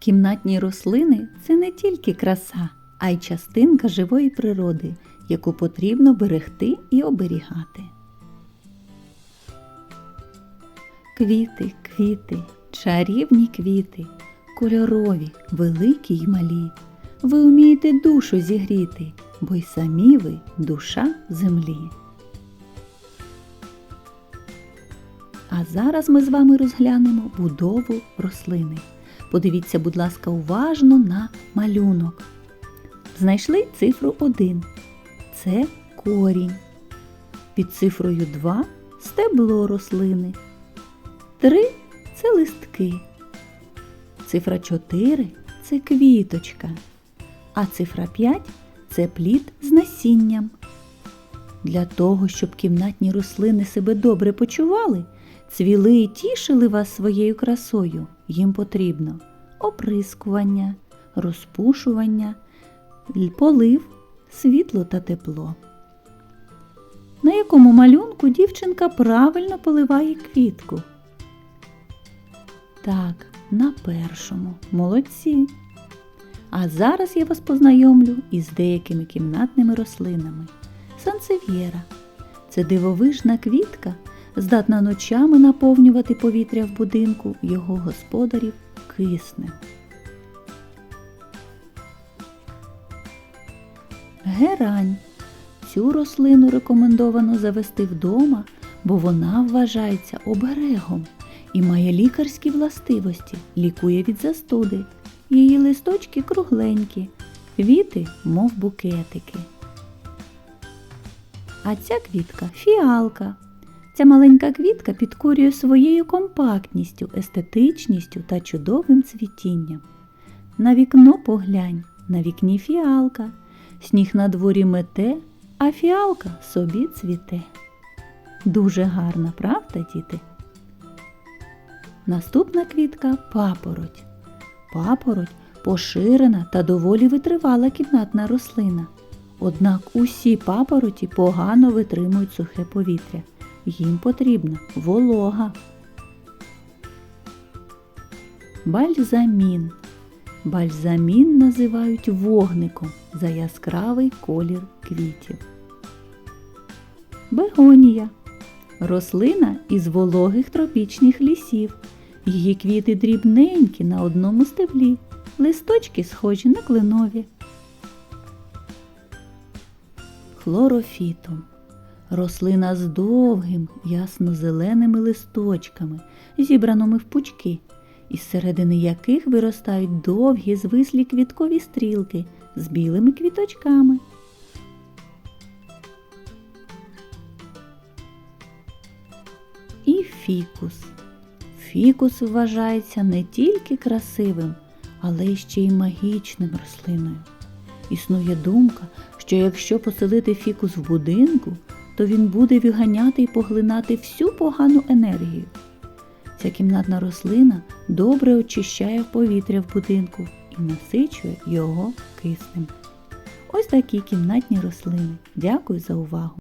Кімнатні рослини це не тільки краса, а й частинка живої природи, яку потрібно берегти і оберігати. Квіти, квіти, чарівні квіти, кольорові, великі й малі. Ви вмієте душу зігріти, бо й самі ви душа землі. А зараз ми з вами розглянемо будову рослини. Подивіться, будь ласка, уважно на малюнок. Знайшли цифру 1. Це корінь. Під цифрою 2 стебло рослини. 3 це листки. Цифра 4 це квіточка. А цифра 5 це плід з насінням. Для того, щоб кімнатні рослини себе добре почували, цвіли і тішили вас своєю красою, їм потрібно оприскування, розпушування, полив, світло та тепло. На якому малюнку дівчинка правильно поливає квітку? Так, на першому. Молодці. А зараз я вас познайомлю із деякими кімнатними рослинами. Сансев'єра це дивовижна квітка, здатна ночами наповнювати повітря в будинку його господарів киснем. Герань. Цю рослину рекомендовано завести вдома, бо вона вважається оберегом і має лікарські властивості, лікує від застуди. Її листочки кругленькі, квіти, мов букетики. А ця квітка фіалка. Ця маленька квітка підкорює своєю компактністю, естетичністю та чудовим цвітінням. На вікно поглянь, на вікні фіалка, сніг на дворі мете, а фіалка собі цвіте. Дуже гарна, правда, діти? Наступна квітка папороть. Папороть поширена та доволі витривала кімнатна рослина. Однак усі папороті погано витримують сухе повітря. Їм потрібна волога. Бальзамін. Бальзамін називають вогником за яскравий колір квітів. Бегонія. Рослина із вологих тропічних лісів. Її квіти дрібненькі на одному стеблі, листочки схожі на кленові. Хлорофітум. Рослина з довгим, ясно-зеленими листочками, зібраними в пучки, із середини яких виростають довгі звислі квіткові стрілки з білими квіточками. І фікус. Фікус вважається не тільки красивим, але ще й магічним рослиною. Існує думка, що якщо поселити фікус в будинку, то він буде виганяти і поглинати всю погану енергію. Ця кімнатна рослина добре очищає повітря в будинку і насичує його киснем. Ось такі кімнатні рослини. Дякую за увагу!